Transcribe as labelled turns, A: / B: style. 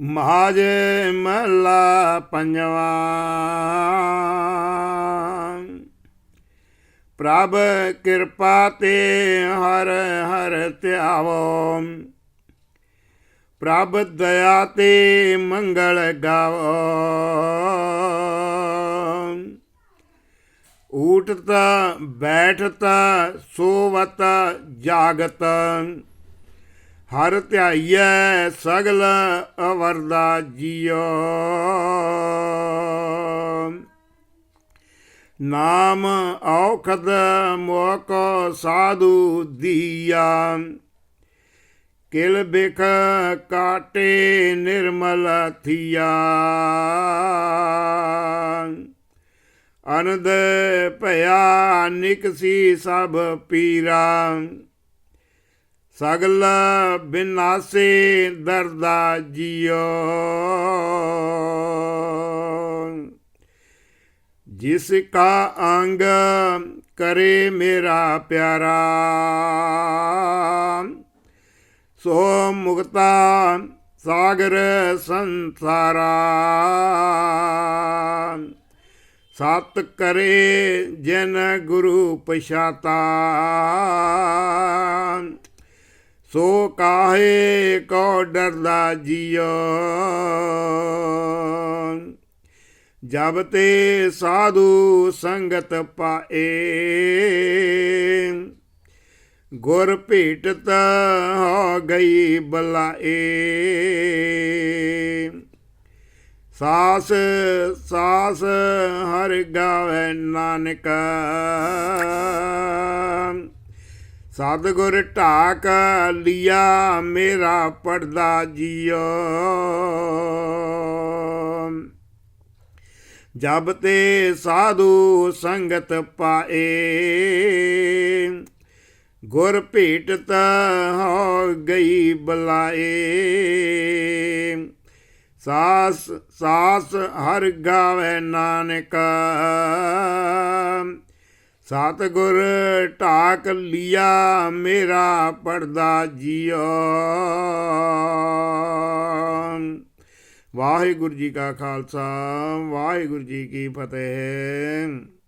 A: ਮਹਾਜ ਮਹਲਾ ਪੰਜਵਾ। ਪ੍ਰਭ ਕਿਰਪਾ ਤੇ ਹਰ ਹਰ ਧਿਆਵੋ। ਪ੍ਰਭ ਦਇਆ ਤੇ ਮੰਗਲ ਗਾਵੋ। ਊਟਤਾ ਬੈਠਤ ਸੋਵਤ ਜਾਗਤ। ਹਰ ਧਿਆਈਐ ਸਗਲ ਅਵਰਦਾ ਜੀਓ। ਨਾਮ ਔਖਦ ਮੋਕ ਸਾਧੂ ਦੀਆ। ਕਿਲ ਬਿਖ ਕਾਟੇ ਨਿਰਮਲ ਥੀਆ। ਅਨੰਦ ਭਇਆ ਨਿਕਸੀ ਸਭ ਪੀਰਾ। ਸਗਲ ਬਿਨਾਸੇ ਦਰਦਾ ਜੀਓ। ਜਿਸ ਕਾ ਅੰਗ ਕਰੇ ਮੇਰਾ ਪਿਆਰਾ, ਸੋ ਮੁਕਤਾ ਸਾਗਰ ਸੰਸਾਰਾ। ਸਤ ਕਰੇ ਜਨ ਗੁਰੂ ਪਛਾਤਾ। ਸੋ ਕਾਹੇ ਕੋ ਡਰਦਾ ਜੀਓ। ਜਬ ਤੇ ਸਾਧੂ ਸੰਗਤ ਪਾਏ, ਗੁਰ ਭੇਟਤ ਹੋ ਗਈ ਬਲਾਏ। ਸਾਸ ਸਾਸ ਹਰ ਗਾਵੇ ਨਾਨਕ। ਸਤਿਗੁਰ ਢਾਕ ਲਿਆ ਮੇਰਾ ਪੜਦਾ ਜੀਓ। ਜਬ ਤੇ ਸਾਧੂ ਸੰਗਤ ਪਾਏ, ਗੁਰ ਭੇਟਤ ਹੋ ਗਈ ਬਲਾਏ। ਸਾਸ ਸਾਸ ਹਰ ਗਾਵੇ ਨਾਨਕ ਸਤਿਗੁਰ ਢਾਕ ਲਿਆ ਮੇਰਾ ਪਰਦਾ ਜੀਓ। ਵਾਹਿਗੁਰੂ ਜੀ ਕਾ ਖਾਲਸਾ ਵਾਹਿਗੁਰੂ ਜੀ ਕੀ ਫਤਿਹ।